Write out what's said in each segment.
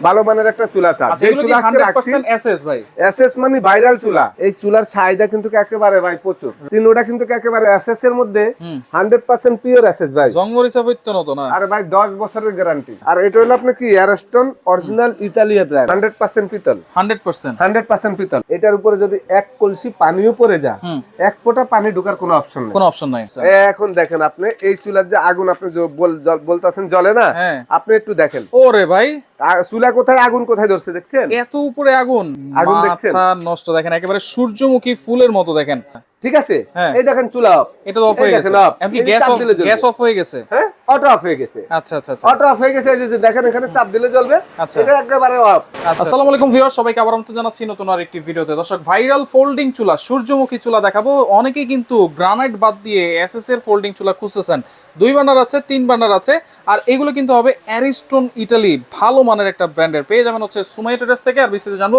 ভালো মানের একটা চুলা চাপ আচ্ছা যে চুলা 100% এসএস ভাই? এসএস মানে ভাইরাল চুলা। এই চুলার চাহিদা কিন্তু একেবারে ভাই প্রচুর। তিনোটা কিন্তু একেবারে এসএস এর মধ্যে হুম। হান্ড্রেড পার্সেন্ট পিওর এসএস ভাই। জংমরিচা হইতো না তো না? আর ভাই দশ বছরের গ্যারান্টি আর এটা হলো আপনি কি Ariston original Italia brand hundred percent পিতল। 100% হান্ড্রেড পার্সেন্ট পিতল। এটার উপরে যদি এক কলসি পানিও পড়ে যায় এক ফোঁটা পানি ঢোকার কোনো অপশন নেই। কোনো অপশন নাই এখন দেখেন আপনি এই চুলার যে আগুন আপনি যে বল- বলতেছেন জলে না? হ্যাঁ। আপনি একটু দেখেন। ওরে ভাই! আর চুলা কোথায়? আগুন কোথায় ধরছে দেখছেন? এত উপরে আগুন। আগুন দেখছেন? নষ্ট দেখেন একেবারে সূর্যমুখী ফুলের মতো দেখেন। ঠিক আছে? হ্যাঁ। এই দেখেন চুলা off। এটা তো অফ হয়ে গেছে। যে গ্যাস অফ দিলে গ্যাস অফ হয়ে গেছে। হ্যাঁ? অটো অফ হয়ে গেছে। আচ্ছা আচ্ছা আচ্ছা। অটো অফ হয়ে গেছে এই যে দেখেন এখানে চাপ দিলে জ্বলবে। আচ্ছা। এটা একেবারে অফ আসসালামু আলাইকুম ভিউয়ার সবাইকে আবার আমন্ত্রণ জানাচ্ছি নতুন আর একটি ভিডিওতে। দর্শক ভাইরাল ফোল্ডিং চুলা সূর্যমুখী চুলা দেখাবো। অনেকেই কিন্তু গ্রানাইট বাদ দিয়ে এসএস এর ফোল্ডিং চুলা খুঁজতেছেন। দুই বার্নার আছে তিন বার্নার আছে। আর এগুলো কিন্তু হবে অ্যারিস্টোন ইটালি ভালো মানের একটা ব্র্যান্ডের পেয়ে যাবেন হচ্ছে সুমাই ট্রেডার্স থেকে। আর বিস্তারিত জানব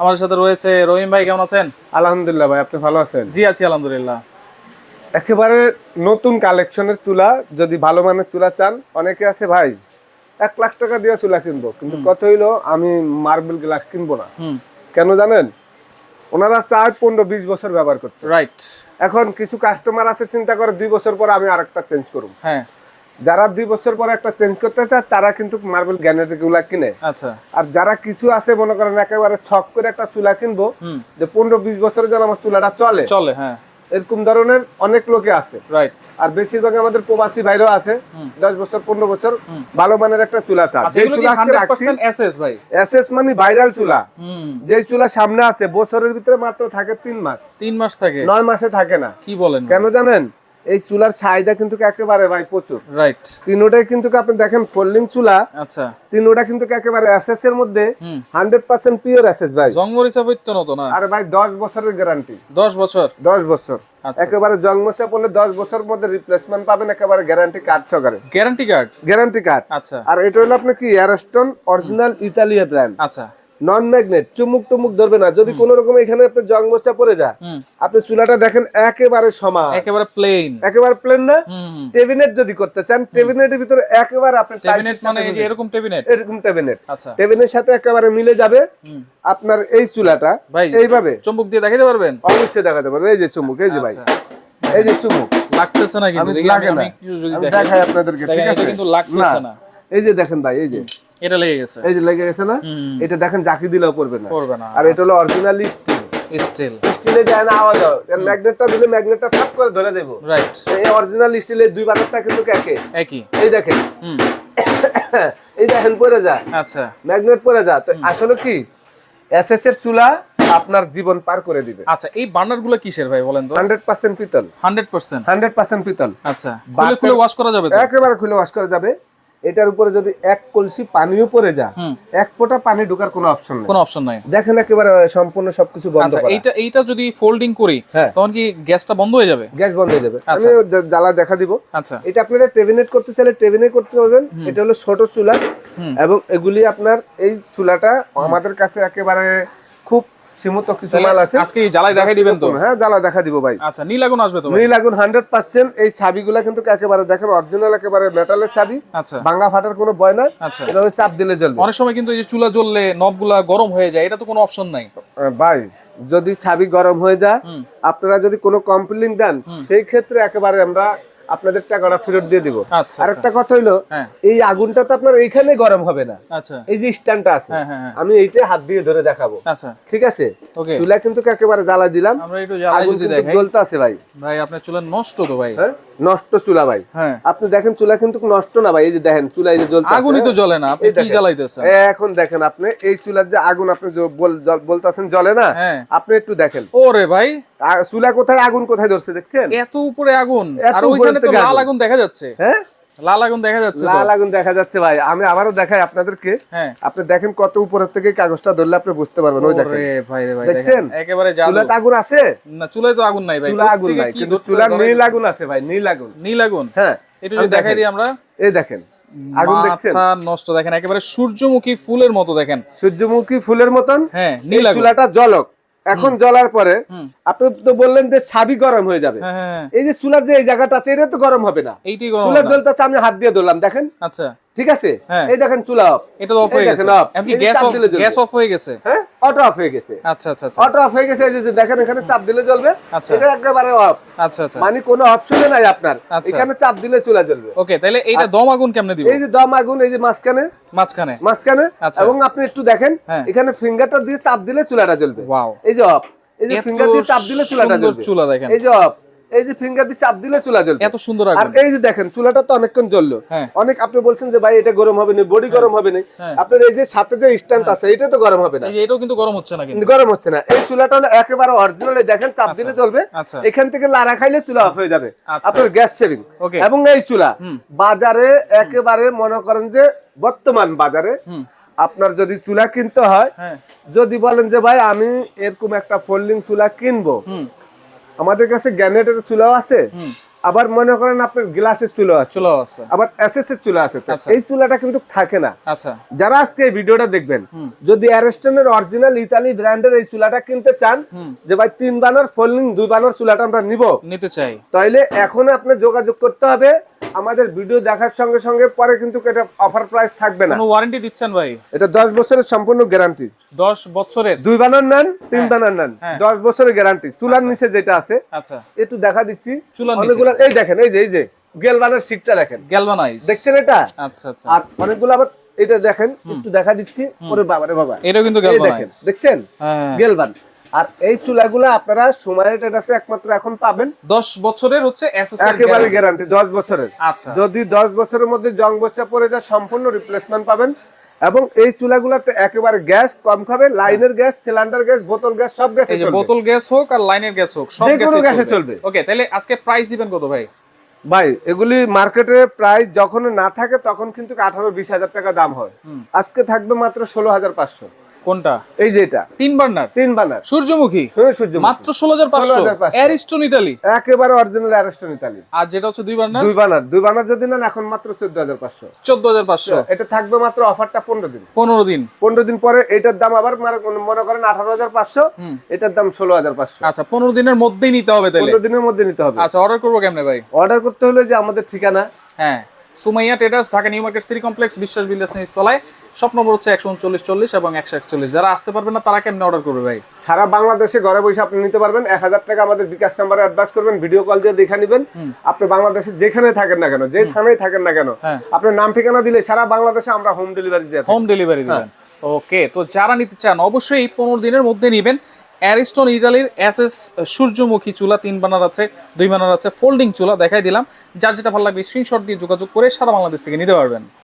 আমাদের সাথে রয়েছে রহিম ভাই কেমন আছেন? আলহামদুলিল্লাহ ভাই আপনি ভালো আছেন? জি আছি আলহামদুলিল্লাহ। একেবারে নতুন কালেকশনের চুলা যদি ভালো মানের চুলা চান অনেকে আছে ভাই এক লাখ টাকা দিয়ে চুলা কিনবো কিন্তু কত হইল আমি মার্বেল গ্লাস কিনবো না। কেন জানেন? ওনারা চার পনেরো বিশ বছর ব্যবহার করতে রাইট এখন কিছু কাস্টমার আছে চিন্তা করে দুই বছর পর আমি আরেকটা চেঞ্জ করব। হ্যাঁ। যারা দুই বছর পরে একটা চেঞ্জ করতে চায় তারা কিন্তু মার্বেল গ্যানেটগুলা কিনে। আচ্ছা। আর যারা কিছু আছে মনে করেন একেবারে ছক করে একটা চুলা কিনবো যে পনেরো বিশ বছরের যেন আমার চুলাটা চলে। চলে হ্যাঁ। এরকম ধরনের অনেক লোকে আছে। রাইট আর বেশিরভাগ আমাদের প্রবাসী ভাইরাও আছে দশ বছর পনেরো বছর ভালো মানের একটা চুলা আচ্ছা যে চুলা আজকে রাখছি 100% এসএস ভাই? এসএস মানে ভাইরাল চুলা। হুম। যে চুলা সামনে আছে বছরের ভিতরে মাত্র থাকে তিন মাস। তিন মাস থাকে? নয় মাসে থাকে না। কি বলেন কেন জানেন? এই চুলার চাহিদা কিন্তু একেবারে ভাই প্রচুর। রাইট তিনোটাই কিন্তু আপনি দেখেন ফোল্ডিং চুলা আচ্ছা। তিনোটা কিন্তু একেবারে এসএস এর মধ্যে হুম। হান্ড্রেড পার্সেন্ট পিওর এসএস ভাই। জংমরিচা হইতো না তো না আর ভাই দশ বছরের গ্যারান্টি দশ বছর? দশ বছর। আচ্ছা একেবারে জন্মসা পড়লে দশ বছর মধ্যে রিপ্লেসমেন্ট পাবেন একেবারে গ্যারান্টি কার্ড সহকারে। গ্যারান্টি কার্ড গ্যারান্টি কার্ড আচ্ছা। আর এটা হলো আপনি কি অ্যারস্টন অরিজিনাল ইতালিয়া ব্র্যান্ড আচ্ছা। নন ম্যাগনেট চুমুক টুমুক ধরবে না। যদি কোনো রকম এখানে আপনি জং মোচা পড়ে যায় আপনি চুলাটা দেখেন একেবারে সমান। একেবারে প্লেন একেবারে প্লেন না? টেবিনেট যদি করতে চান টেবিনেটের ভিতরে একেবারে আপনি টেবিনেট মানে এই যে এরকম টেবিনেট এরকম টেবিনেট আচ্ছা। টেবিনের সাথে একেবারে মিলে যাবে আপনার এই চুলাটা। ভাই এইভাবে। চুমুক দিয়ে দেখাতে পারবেন? অবশ্যই দেখাতে পারবেন। এই যে চুমুক এই যে ভাই। আচ্ছা। এই যে চুমুক। লাগতেছে না কিন্তু দেখাই। আপনাদেরকে ঠিক আছে? কিন্তু লাগতেছে না। এই যে দেখেন ভাই এই যে। এটা লেগে গেছে। এই যে লেগে গেছে না? এটা দেখেন জাকি দিলেও পড়বে না। করবে না। আর এটা হলো অরিজিনাল স্টিল স্টিল স্টিলে যায় না আওয়াজ হয়। এর ম্যাগনেটটা দিলে ম্যাগনেটটা থাপ করে ধরে দেবো। রাইট এই অরিজিনাল স্টিলের দুই বাটারটা কিন্তু একে। একই। এই দেখেন। এই দেখেন পড়ে যায় আচ্ছা। ম্যাগনেট পড়ে যায় তো আসলে কি? এসএস এর চুলা আপনার জীবন পার করে দিবে। আচ্ছা এই বার্নারগুলো কিসের ভাই বলেন তো? হান্ড্রেড পার্সেন্ট পিতল। হান্ড্রেড পার্সেন্ট হান্ড্রেড পার্সেন্ট পিতল। আচ্ছা খুলে খুলে ওয়াশ করা যাবে একেবারে খুলে ওয়াশ করা যাবে। এটার উপরে যদি এক কলসি পানিও পড়ে যায় হুম। এক ফোঁটা পানি ঢোকার কোনো অপশন নেই। কোনো অপশন নাই। দেখেন একেবারে সম্পূর্ণ সবকিছু বন্ধ আচ্ছা করা। এইটা এইটা যদি ফোল্ডিং করি হ্যাঁ। তখন কি গ্যাসটা বন্ধ হয়ে যাবে? গ্যাস বন্ধ হয়ে যাবে। আমি আচ্ছা। জ্বালা দেখা দিব। আচ্ছা। এটা আপনারা টেবিনেট করতে চাইলে টেবিনেট করতে পারবেন। এটা হলো ছোট চুলা এবং এগুলি আপনার এই চুলাটা আমাদের কাছে একেবারে সীমিত কিছু মাল আছে। আজকে এই জ্বালাই দেখাই দিবেন তো? হ্যাঁ জ্বালা দেখা দিব ভাই। আচ্ছা নীল আগুন আসবে তো নীল হান্ড্রেড পার্সেন্ট এই চাবিগুলা কিন্তু একেবারে দেখেন অরিজিনাল একেবারে মেটালের চাবি। আচ্ছা। ভাঙা ফাটার কোনো ভয় নাই আচ্ছা। এটা ওই চাপ দিলে জ্বলবে। অনেক সময় কিন্তু এই যে চুলা জ্বললে নবগুলা গরম হয়ে যায় এটা তো কোনো অপশন নাই। ভাই যদি চাবি গরম হয়ে যায় আপনারা যদি কোনো কমপ্লেন দেন সেই ক্ষেত্রে একেবারে আমরা আপনাদের টাকাটা ফেরত দিয়ে দিব। আচ্ছা আচ্ছা। আরেকটা কথা হইল হ্যাঁ। এই আগুনটা তো আপনার এইখানে গরম হবে না। আচ্ছা। এই যে স্ট্যান্ডটা আছে হ্যাঁ হ্যাঁ আমি এইটা হাত দিয়ে ধরে দেখাবো। ঠিক আছে? চুলা কিন্তু একেবারে জ্বালা দিলাম। আমরা আগুন কিন্তু জ্বলতে আছে ভাই। ভাই আপনার চুলা নষ্ট তো ভাই? নষ্ট চুলা ভাই। আপনি দেখেন চুলা কিন্তু নষ্ট না ভাই। এই যে দেখেন চুলা এই যে জ্বলতে আগুনই তো জ্বলে না। আপনি কি জ্বালাইতেছেন? এখন দেখেন আপনি এই চুলার যে আগুন আপনি বলতেছেন জ্বলে না? আপনি একটু দেখেন। ওরে ভাই আর চুলা কোথায় আগুন কোথায় ধরছে দেখছেন? এত উপরে আগুন আর উপরে ওইখানে তো লাল আগুন। দেখা যাচ্ছে। হ্যাঁ? লাল আগুন দেখা যাচ্ছে লাল আগুন দেখা যাচ্ছে ভাই। আমি আবারও দেখাই আপনাদেরকে। হ্যাঁ। আপনি দেখেন কত উপরের থেকে কাগজটা ধরলে আপনি বুঝতে পারবেন ওই দেখেন। ভাই রে ভাই দেখছেন? একেবারে চুলাতে আগুন আছে? না চুলায় তো আগুন নাই ভাই। চুলা আগুন নাই। কিন্তু চুলার নীল আগুন আছে ভাই নীল আগুন। নীল আগুন? হ্যাঁ। আমি যদি দেখাই দিই আমরা। এই দেখেন আগুন দেখছেন? নষ্ট দেখেন একেবারে সূর্যমুখী ফুলের মতো দেখেন। সূর্যমুখী ফুলের মতন? হ্যাঁ নীল চুলাটা জলক এখন জ্বলার পরে আপনি তো বললেন যে ছাবি গরম হয়ে যাবে। হ্যাঁ হ্যাঁ হ্যাঁ। এই যে চুলার যে এই জায়গাটা আছে এটা তো গরম হবে না। চুলার জলটা জ্বলতেছে আমি হাত দিয়ে ধরলাম দেখেন। আচ্ছা। ঠিক আছে। এই দেখেন চুলা অফ এটা অফ হয়ে গেছে। জ্বলবে। গ্যাস অফ হয়ে গেছে। হ্যাঁ? অটো অফ হয়ে গেছে। আচ্ছা আচ্ছা আচ্ছা। অটো অফ হয়ে গেছে এই যে দেখেন এখানে চাপ দিলে জ্বলবে আচ্ছা। এটা একেবারে অফ আচ্ছা আচ্ছা। মানে কোনো অপশনে নাই আপনার। আচ্ছা। এখানে চাপ দিলে চুলা জ্বলবে ওকে তাহলে এইটা দম আগুন কেমনে দিব? এই যে দম আগুন এই যে মাঝখানে। মাঝখানে। মাঝখানে। আচ্ছা। এবং আপনি একটু দেখেন হ্যাঁ। এখানে ফিঙ্গারটা দিয়ে চাপ দিলে চুলাটা জ্বলবে। ওয়াও এই যে অফ এই যে ফিঙ্গার দিয়ে চাপ দিলে চুলাটা জ্বলবে। চুলা দেখেন। এই যে অফ এই যে ফিঙ্গার দিয়ে চাপ দিলে চুলা জ্বলবে। এত সুন্দর আর এই যে দেখেন চুলাটা তো অনেকক্ষণ জ্বললো। হ্যাঁ। অনেক আপনি বলছেন যে ভাই এটা গরম হবে না বডি গরম হবে না। হ্যাঁ। আপনার এই যে সাথে যে স্ট্যান্ড আছে এটা তো গরম হবে না। এটাও কিন্তু গরম হচ্ছে না কিন্তু। গরম হচ্ছে না। এই চুলাটা হলো একেবারে অরিজিনাল দেখেন চাপ দিলে জ্বলবে। আচ্ছা। এখান থেকে লাড়া খাইলে চুলা অফ হয়ে যাবে। আচ্ছা। আপনার গ্যাস সেভিং এবং এই চুলা বাজারে একেবারে মনে করেন যে বর্তমান বাজারে আপনার যদি চুলা কিনতে হয় হ্যাঁ। যদি বলেন যে ভাই আমি এরকম একটা ফোল্ডিং চুলা কিনবো আমাদের কাছে গ্যানেটের চুলাও আছে। আবার মনে করেন আপনার গ্লাসের চুলা আছে। চুলা আছে। আবার এর চুলা আছে আচ্ছা। এই চুলাটা কিন্তু থাকে না। আচ্ছা। যারা আজকে এই ভিডিওটা দেখবেন যদি অ্যারেস্টনের অরিজিনাল ইতালি ব্র্যান্ডের এই চুলাটা কিনতে চান যে ভাই তিন বানার ফোল্ডিং দুই বানার চুলাটা আমরা নিব নিতে চাই। তাইলে এখন আপনি যোগাযোগ করতে হবে আমাদের ভিডিও দেখার সঙ্গে সঙ্গে পরে কিন্তু এটা অফার প্রাইস থাকবে না। কোনো ওয়ারেন্টি দিচ্ছেন ভাই? এটা দশ বছরের সম্পূর্ণ গ্যারান্টি দশ বছরের? দুই বানার নেন তিন হ্যাঁ। বানার নেন। হ্যাঁ। দশ বছরের গ্যারান্টি চুলার নিচে যেটা আছে আচ্ছা। একটু দেখা দিচ্ছি। চুলার নিচে? অনেকগুলো এই দেখেন এই যে এই যে গেলবানের সিটটা দেখেন। গ্যালভানাইজ দেখছেন এটা? আচ্ছা আচ্ছা। আর অনেকগুলো আবার এটা দেখেন একটু দেখা দিচ্ছি। ওরে বাবারে বাবা। এটাও কিন্তু দেখেন দেখছেন? হ্যাঁ গেলবান আর এই চুলাগুলো আপনারা সময়ের কাছে একমাত্র এখন পাবেন। দশ বছরের হচ্ছে একেবারে গ্যারান্টি দশ বছরের। আচ্ছা। যদি দশ বছরের মধ্যে জং বসা পড়ে যায় সম্পূর্ণ রিপ্লেসমেন্ট পাবেন। এবং এই চুলাগুলোতে একেবারে গ্যাস কম খাবে লাইনের গ্যাস সিলিন্ডার গ্যাস বোতল গ্যাস সব গ্যাস এই যে বোতল গ্যাস হোক আর লাইনের গ্যাস হোক সব গ্যাসে চলবে। ওকে তাহলে আজকে প্রাইস দিবেন কত ভাই? ভাই এগুলি মার্কেটে প্রায় যখন না থাকে তখন কিন্তু আঠারো বিশ হাজার টাকা দাম হয়। আজকে থাকবে মাত্র ষোলো হাজার পাঁচশো। কোনটা? এই যে এটা। তিন বার্নার? তিন বানার সূর্যমুখী? সূর্যমুখী। মাত্র ষোলো হাজার পাঁচশো। অ্যারিস্টন ইটালি একেবারে অরিজিনাল অ্যারেস্টন ইতালি আর যেটা হচ্ছে দুই বার্নার? দুই বানার দুই বানার যদি নেন এখন মাত্র চোদ্দ হাজার পাঁচশো। চোদ্দ হাজার পাঁচশো। এটা থাকবে মাত্র অফারটা পনেরো দিন। পনেরো দিন। পনেরো দিন পরে এটার দাম আবার মনে করেন আঠারো হাজার পাঁচশো। এটার দাম ষোলো হাজার পাঁচশো। আচ্ছা পনেরো দিনের মধ্যেই নিতে হবে তাহলে। পনেরো দিনের মধ্যে নিতে হবে। আচ্ছা অর্ডার করব কেমনে ভাই? অর্ডার করতে হলে যে আমাদের ঠিকানা। হ্যাঁ। Sumaiya traders Dhaka New Market City Complex Biswas builders তলায়। শপ নম্বর হচ্ছে একশো উনচল্লিশ চল্লিশ এবং একশো একচল্লিশ। যারা আসতে পারবে না তারা কেমনে অর্ডার করবে ভাই? সারা বাংলাদেশে ঘরে বসে আপনি নিতে পারবেন। এক হাজার টাকা আমাদের বিকাশ নাম্বারে অ্যাডভান্স করবেন ভিডিও কল দিয়ে দেখে নেবেন। আপনি বাংলাদেশে যেখানে থাকেন না কেন যে থানায় থাকেন না কেন হ্যাঁ। আপনার নাম ঠিকানা দিলে সারা বাংলাদেশে আমরা হোম ডেলিভারি দিয়ে হোম ডেলিভারি দিবেন। ওকে তো যারা নিতে চান অবশ্যই পনেরো দিনের মধ্যে নেবেন। অ্যারিস্টন ইটালির এস এস সূর্যমুখী চুলা, তিন বানার আছে, দুই বানার আছে, ফোল্ডিং চুলা দেখাই দিলাম। যার যেটা ভালো লাগবে স্ক্রিনশট দিয়ে যোগাযোগ করে সারা বাংলাদেশ থেকে নিতে পারবেন।